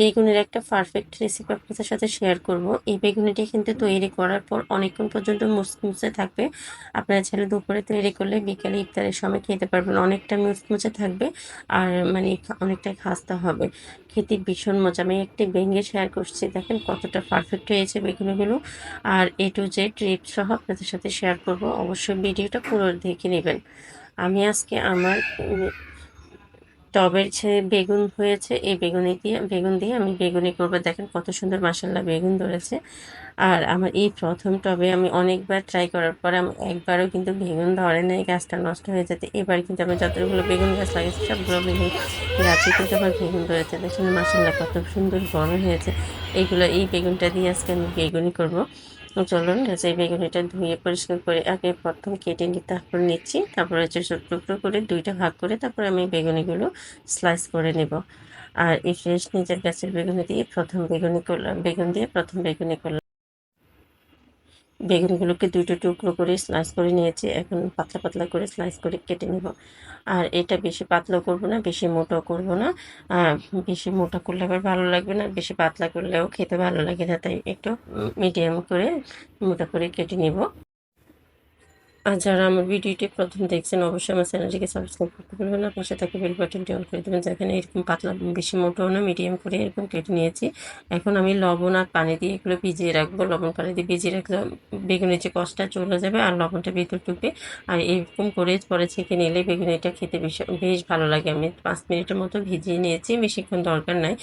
বেগুনের একটা perfect recipe আপনাদের সাথে শেয়ার করব। এই বেগুনিটি কিন্তু তৈরি করার পর অনেকক্ষণ পর্যন্ত মুচমুচে থাকবে। আপনারা ছেলে দুপুরে তৈরি করলে, বিকালে ইফতারের সময় খেতে পারবেন। অনেকটা মুচমুচে থাকবে আর মানে অনেকটাই খাস্তা হবে। খেতে ভীষণ মজা। আমি একটি ভেঙে শেয়ার করছি। দেখেন কতটা পারফেক্ট হয়েছে বেগুনগুলো। আর এ টু জেড ট্রিপ সহ আপনাদের সাথে শেয়ার করব। অবশ্যই ভিডিওটা পুরো দেখে নেবেন। আমি আজকে আমার টবের যে বেগুন হয়েছে, এই বেগুনি দিয়ে, বেগুন দিয়ে আমি বেগুনি করব। দেখেন কত সুন্দর মাসাল্লাহ বেগুন ধরেছে। আর আমার এই প্রথম টবে আমি অনেকবার ট্রাই করার পরে আমি একবারও কিন্তু বেগুন ধরে নেই, গাছটা নষ্ট হয়ে যেতে। এবার কিন্তু আমি যতগুলো বেগুন গাছ লাগিয়েছি, সবগুলো বেগুন গাছে কিন্তু আমার বেগুন ধরেছে। দেখুন মাসাল্লাহ কত সুন্দর বড় হয়েছে। এইগুলো এই বেগুনটা দিয়ে আজকে আমি বেগুনি করব। চলুন গাছের বেগুনিটা ধুয়ে পরিষ্কার করে আগে প্রথম কেটে নিতে তারপর নিচ্ছি। তারপর হচ্ছে টুকরো করে দুইটা ভাগ করে তারপর আমি বেগুনিগুলো স্লাইস করে নেব। আর এই ফ্রেশ নিজের গাছের বেগুনি দিয়ে প্রথম বেগুনি করলাম, বেগুন দিয়ে প্রথম বেগুনি করলাম। বেগুনগুলোকে দুটো টুকরো করে স্লাইস করে নিয়েছি। এখন পাতলা পাতলা করে স্লাইস করে কেটে নেব। আর এটা বেশি পাতলা করব না বেশি মোটা করব না। বেশি মোটা করলে আবার ভালো লাগবে না বেশি পাতলা করলেও খেতে ভালো লাগে না। তাই একটু মিডিয়াম করে মোটা করে কেটে নেব। আর যারা আমার ভিডিওটি প্রথম দেখছেন, অবশ্যই আমার চ্যানেলটিকে সাবস্ক্রাইব করতে ভুলবেন না। পাশে থাকে বেল বাটনটি অন করে দেবেন, যেখানে এরকম পাতলা, বেশি মোটাও না মিডিয়াম করে এরকম কেটে নিয়েছি। এখন আমি লবণ আর পানি দিয়ে এগুলো ভিজিয়ে রাখব। লবণ, পানি দিয়ে ভিজিয়ে রাখলে বেগুনের যে কষ্টটা চলে যাবে আর লবণটা ভিতর ঢুকবে। আর এরকম করে পরে ছেঁকে নিলে বেগুনিটা খেতে বেশ বেশ ভালো লাগে। আমি পাঁচ মিনিটের মতো ভিজিয়ে নিয়েছি, বেশিক্ষণ দরকার নাই।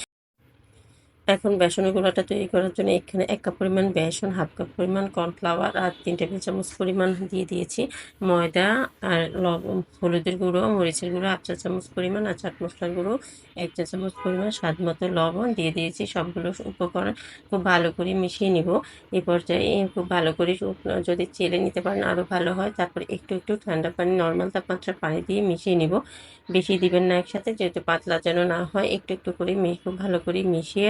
এখন বেসনের গুঁড়াটা তৈরি করার জন্য এখানে এক কাপ পরিমাণ বেসন, হাফ কাপ পরিমাণ কর্নফ্লাওয়ার আর তিন টেবিল চামচ পরিমাণ দিয়ে দিয়েছি। ময়দা আর লবণ, হলুদের গুঁড়ো, মরিচের গুঁড়ো আট চা চামচ পরিমাণ আর চাট মশলার গুঁড়ো, এক চা চামচ পরিমাণ স্বাদ মতো লবণ দিয়ে দিয়েছি। সবগুলো উপকরণ খুব ভালো করে মিশিয়ে নিব। এই পর্যায়ে খুব ভালো করে যদি চেলে নিতে পারেন আরও ভালো হয়। তারপর একটু একটু ঠান্ডা পানি, নর্মাল তাপমাত্রার পানি দিয়ে মিশিয়ে নিব। বেশি দিবেন না একসাথে, যেহেতু পাতলা যেন না হয়, একটু একটু করে খুব ভালো করে মিশিয়ে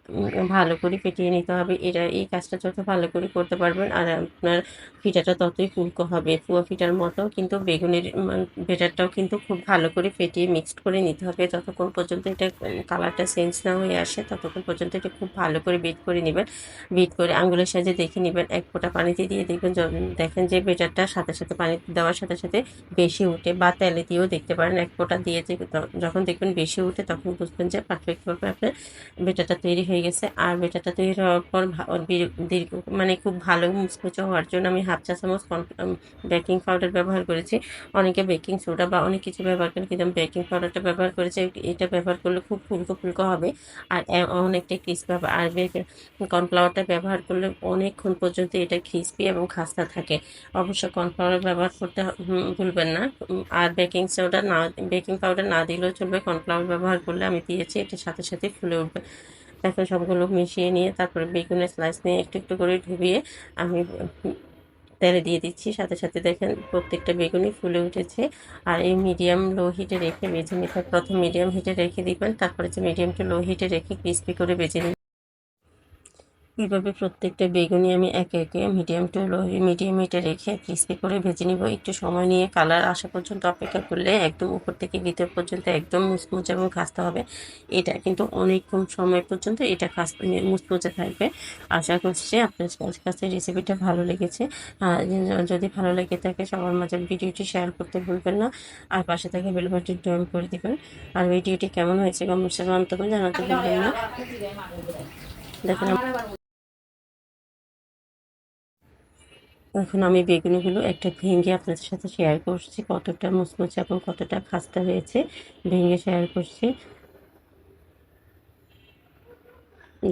ভালো করে ফেটিয়ে নিতে হবে। এটা এই কাজটা যত ভালো করে করতে পারবেন, আর আপনার ফিটাটা ততই ফুলকো হবে। পুয়া ফিটার মতো কিন্তু বেগুনের বেটারটাও কিন্তু খুব ভালো করে ফেটিয়ে মিক্সড করে নিতে হবে। যতক্ষণ পর্যন্ত এটা কালারটা চেঞ্জ না হয়ে আসে, ততক্ষণ পর্যন্ত এটা খুব ভালো করে বিট করে নেবেন। বিট করে আঙ্গুলের সাহায্যে দেখে নেবেন। এক ফোঁটা পানিতে দিয়ে দেখবেন দেখেন যে বেটারটা সাথে সাথে পানি দেওয়ার সাথে সাথে বেশি উঠে, বা তেলে দিয়েও দেখতে পারেন। এক ফোঁটা দিয়ে যখন দেখবেন বেশি উঠে, তখন বুঝবেন যে পারফেক্টভাবে আপনার বেটারটা তৈরি হয়ে গেছে। আর বেটাটা তৈরি হওয়ার পর দীর্ঘ মানে খুব ভালো মুচমুচে হওয়ার জন্য আমি হাফ চা চামচ বেকিং পাউডার ব্যবহার করেছি। অনেকে বেকিং সোডা বা অনেক কিছু ব্যবহার করেন, কিন্তু আমি বেকিং পাউডারটা ব্যবহার করেছি। এটা ব্যবহার করলে খুব ফুলকো ফুলকো হবে। আর অনেকটা ক্রিস্পি হবে। আর কর্নফ্লাওয়ারটা ব্যবহার করলে অনেকক্ষণ পর্যন্ত এটা ক্রিস্পি এবং খাস্তা থাকে। অবশ্য কর্নফ্লাওয়ার ব্যবহার করতে ভুলবেন না। আর বেকিং সোডা না, বেকিং পাউডার না দিলেও চলবে। কর্নফ্লাওয়ার ব্যবহার করলে আমি দিয়েছি। এটার সাথে সাথে ফুলে উঠবে। এখন সবগুলো মিশিয়ে নিয়ে তারপরে বেগুনের স্লাইস নিয়ে একটু একটু করে ঢুবিয়ে আমি তেলে দিয়ে দিচ্ছি। সাথে সাথে দেখেন প্রত্যেকটা বেগুনই ফুলে উঠেছে। আর এই মিডিয়াম লো হিটে রেখে বেজে নিতে প্রথম মিডিয়াম হিটে রেখে দিবেন, তারপরে যে মিডিয়াম টু লো হিটে রেখে ক্রিস্পি করে বেজে এইভাবে প্রত্যেকটা বেগুনি আমি একে একে মিডিয়াম টু লো মিডিয়াম হিটে রেখে ক্রিস্পি করে ভেজে নিব। একটু সময় নিয়ে কালার আসা পর্যন্ত অপেক্ষা করলে একদম উপর থেকে ভিতর পর্যন্ত একদম মুচমুচে এবং খাসতে হবে। এটা কিন্তু অনেকক্ষণ সময় পর্যন্ত এটা খাস্তে মুচমুচে থাকবে। আশা করছি আপনার কাছে রেসিপিটা ভালো লেগেছে। যদি ভালো লেগে থাকে সবার মাঝে ভিডিওটি শেয়ার করতে ভুলবেন না। আর পাশে থেকে বেল বাটন জয়েন করে দেবেন। আর ভিডিওটি কেমন হয়েছে মাধ্যমে জানাতে ভুলবেন না। দেখেন এখন আমি বেগুনিগুলো একটা ভেঙে আপনাদের সাথে শেয়ার করছি, কতটা মুচমুচে এবং কতটা খাস্তা হয়েছে, ভেঙে শেয়ার করছি।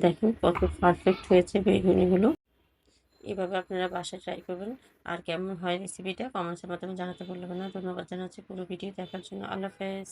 দেখুন কত পারফেক্ট হয়েছে বেগুনিগুলো। এভাবে আপনারা বাসায় ট্রাই করবেন। আর কেমন হয় রেসিপিটা কমেন্টসের মাধ্যমে জানাতে বলবেন না। ধন্যবাদ জানাচ্ছি পুরো ভিডিও দেখার জন্য। আল্লাহ হাফেজ।